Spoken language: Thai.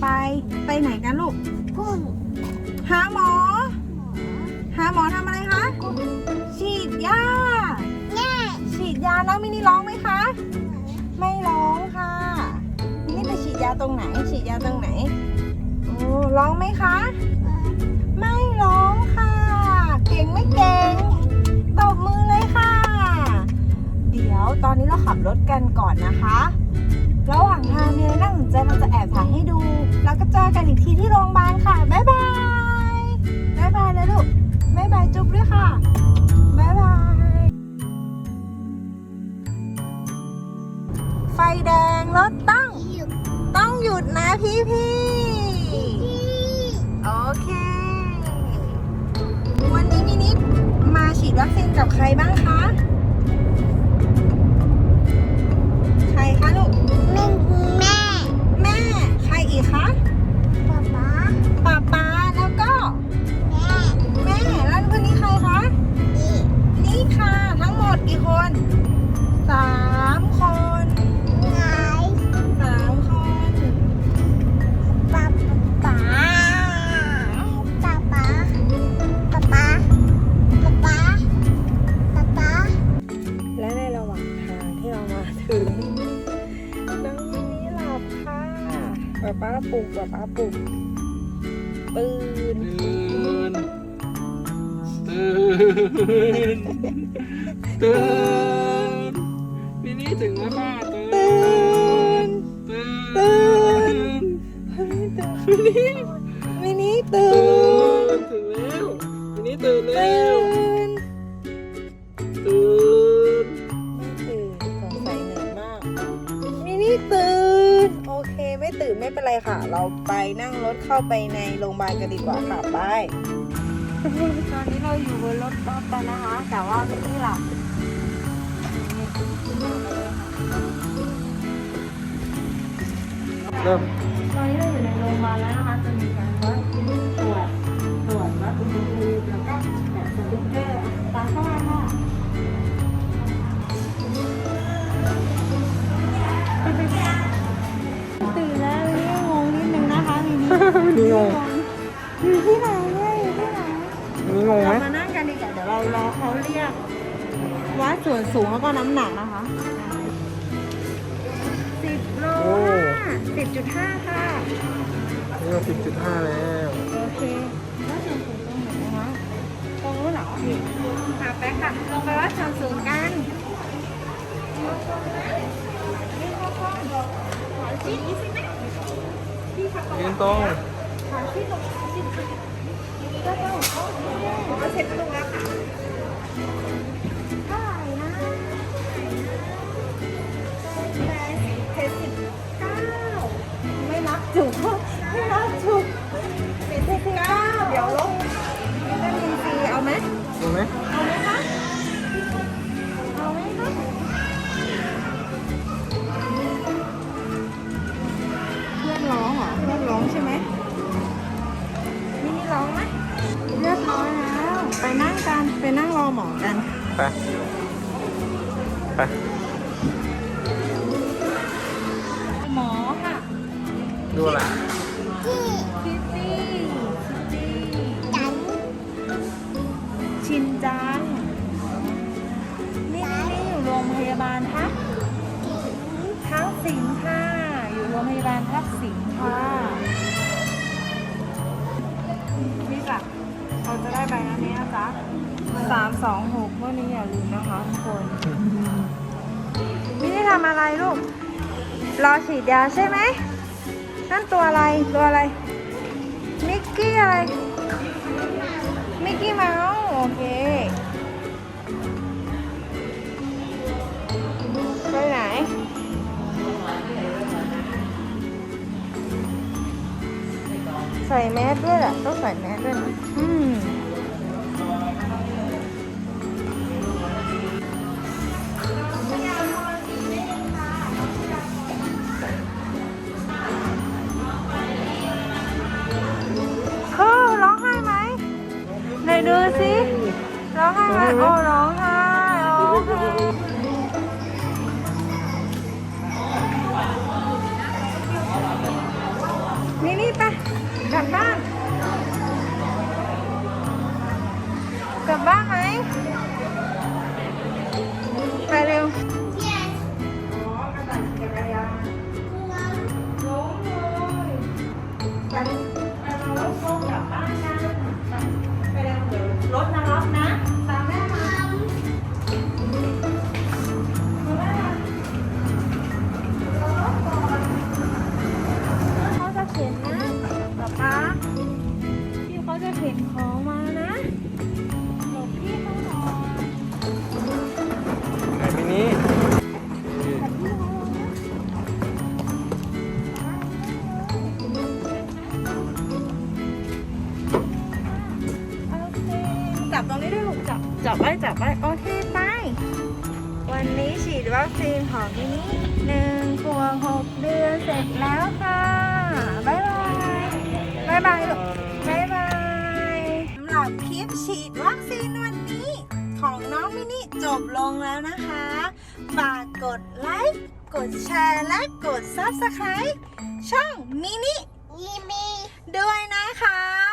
ไปไปไหนกันลูกพุ่นหาหมอ หาหมอทำอะไรคะ ฉีดยาแม่ฉีดยาน้องมินิร้องไหมคะ ไม่ร้องค่ะมินิไปฉีดยาตรงไหน ฉีดยาตรงไหน โอ้ร้องไหมคะ ไม่ร้องค่ะ เก่งไม่เก่งตบมือเลยค่ะ เดี๋ยวตอนนี้เราขับรถกันก่อนนะคะ ระหว่างทางมีอะไรน่าสนใจเราจะแอบถ่ายให้ดู แล้วก็เจอกันอีกทีที่โรงพยาบาลค่ะ บ๊ายบาย บ๊ายบายเลยลูก บ๊ายบายจุ๊บด้วยค่ะ บ๊ายบาย ไฟแดงรถต้องต้องหยุดนะพี่พี่ที่โอเค วันนี้มินิมาฉีดวัคซีนกับใครบ้างคะ ป๊าป๊าปลุกป๊าป๊าปลุกตื่นตื่นตื่นตื่นมินี่ถึงแล้วป้าตื่นตื่นตื่นตื่นมินี่มินิตื่น เป็นไรค่ะเราไปนั่งรถเข้าไปในโรงพยาบาลกันดีกว่าค่ะไป ตอนนี้เราอยู่บนรถบัสกันนะคะ แต่ว่ามินิหลับเริ่มตอนนี้เราอยู่ในโรงพยาบาลแล้วนะคะจะมีการวัดตรวจตรวจวัดอุณหภูมิแล้วก็แบบสติ๊กเกอร์ตามเข้ามา งงอยู่ที่ไหนเนี่ยอยู่ที่ไหนมินี่งงไหมเรามานั่งกันดีกว่าเดี๋ยวเรารอเขาเรียกวัดส่วนสูงแล้วก็น้ำหนักนะคะสิบโลสิบจุดห้าค่ะนี่เราสิบจุดห้าแล้วโอเควัดส่วนสูงตรงไหนนะคะตรงนู้นเหรอค่ะไปค่ะลงไปวัดส่วนสูงกันนี่เขาก็ขอชิ้นนี้สิไหมพี่ขับยืนตรง จุกไม่รับจุกเป็นที่เก้าเดี๋ยวลบวิตามินซีเอาไหมเอาไหมเอาไหมคะเล่นร้องเหรอเพื่นร้องใช่ไหม กันไปนั่งรอหมอกัน ไป ไป หมอค่ะดูอะไรที่คิตตี้คิตตี้จันชินจังนี่นี่นี่อยู่โรงพยาบาลทักทักสิงห์ค่ะ อยู่โรงพยาบาลทักสิงห์ค่ะ เราจะได้ใบอันนี้นะจ๊ะสามสองหกวันนี้อย่าลืมนะคะทุกคนนี่ได้ทำอะไรลูก รอฉีดยาใช่ไหม นั่นตัวอะไร ตัวอะไร มิกกี้อะไร มิกกี้เมาส์โอเค ไปไหนใส่แมสด้วยแหละต้องใส่แมสด้วยนะอืม flor nada más. จับไว้จับไว้โอเคไป วันนี้ฉีดวัคซีนของมินิหนึ่งขวบหกเดือนเสร็จแล้วค่ะบ๊ายบายบ๊ายบายลูกบ๊ายบายสำหรับคลิปฉีดวัคซีนวันนี้ ของน้องมินิจบลงแล้วนะคะฝากกดไลค์กดแชร์และกด Subscribe ช่องมินิมีมีด้วยนะคะ